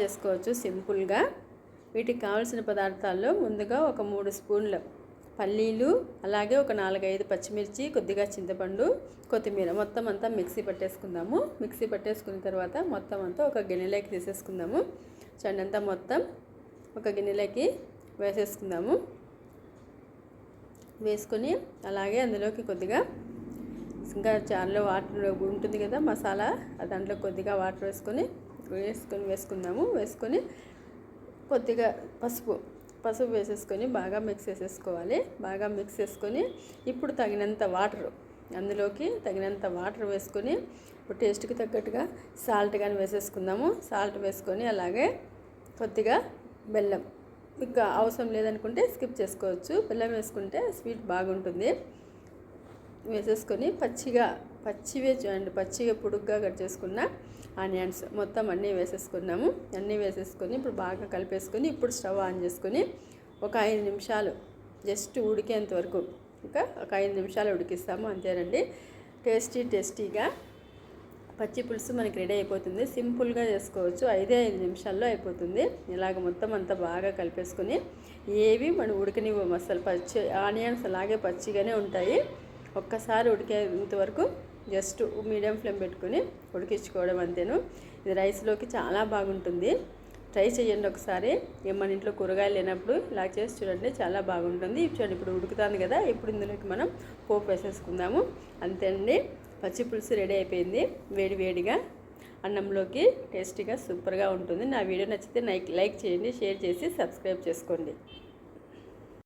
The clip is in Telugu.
చేసుకోవచ్చు సింపుల్గా. వీటికి కావాల్సిన పదార్థాల్లో ముందుగా ఒక మూడు స్పూన్ల పల్లీలు అలాగే ఒక నాలుగైదు పచ్చిమిర్చి కొద్దిగా చింతపండు కొత్తిమీర మొత్తం అంతా మిక్సీ పట్టేసుకుందాము. మిక్సీ పట్టేసుకున్న తర్వాత మొత్తం అంతా ఒక గిన్నెలోకి తీసేసుకుందాము. చండంతా మొత్తం ఒక గిన్నెలోకి వేసేసుకుందాము. వేసుకొని అలాగే అందులోకి కొద్దిగా ఇంకా చారులో వాటర్ ఉంటుంది కదా మసాలా దాంట్లో కొద్దిగా వాటర్ వేసుకొని వేసుకొని వేసుకుందాము. వేసుకొని కొద్దిగా పసుపు పసుపు వేసేసుకొని బాగా మిక్స్ చేసేసుకోవాలి. బాగా మిక్స్ చేసుకొని ఇప్పుడు తగినంత వాటర్ అందులోకి తగినంత వాటర్ వేసుకొని ఇప్పుడు టేస్ట్కి తగ్గట్టుగా సాల్ట్ కానీ వేసేసుకుందాము. సాల్ట్ వేసుకొని అలాగే కొద్దిగా బెల్లం. మీకు అవసరం లేదనుకుంటే స్కిప్ చేసుకోవచ్చు. బెల్లం వేసుకుంటే స్వీట్ బాగుంటుంది. వేసేసుకొని పచ్చిగా పచ్చివే చూడండి పచ్చిగా పొడుగ్గా కట్ చేసుకున్న ఆనియన్స్. మొత్తం అన్నీ వేసేసుకున్నాము. అన్నీ వేసేసుకొని ఇప్పుడు బాగా కలిపేసుకొని ఇప్పుడు స్టవ్ ఆన్ చేసుకొని ఒక ఐదు నిమిషాలు జస్ట్ ఉడికేంత వరకు ఇంకా ఒక ఐదు నిమిషాలు ఉడికిస్తాము. అంతేనండి. టేస్టీ టేస్టీగా పచ్చి పులుసు మనకి రెడీ అయిపోతుంది. సింపుల్గా చేసుకోవచ్చు. ఐదే ఐదు నిమిషాల్లో అయిపోతుంది. ఇలాగ మొత్తం అంతా బాగా కలిపేసుకుని ఏవి మనం ఉడకనివ్వము అసలు పచ్చి ఆనియన్స్ అలాగే పచ్చిగానే ఉంటాయి. ఒక్కసారి ఉడికేంత వరకు జస్ట్ మీడియం ఫ్లేమ్ పెట్టుకొని ఉడికించుకోవడం అంతేను. ఇది రైస్లోకి చాలా బాగుంటుంది. ట్రై చేయండి ఒకసారి. మన ఇంట్లో కూరగాయలు లేనప్పుడు ఇలా చేసి చూడండి చాలా బాగుంటుంది. చూడండి ఇప్పుడు ఉడుకుతుంది కదా ఇప్పుడు ఇందులోకి మనం పోపు వేసేసుకుందాము. అంతే అండి. పచ్చి పులుసు రెడీ అయిపోయింది. వేడి వేడిగా అన్నంలోకి టేస్టీగా సూపర్గా ఉంటుంది. నా వీడియో నచ్చితే లైక్ లైక్ చేయండి షేర్ చేసి సబ్స్క్రైబ్ చేసుకోండి.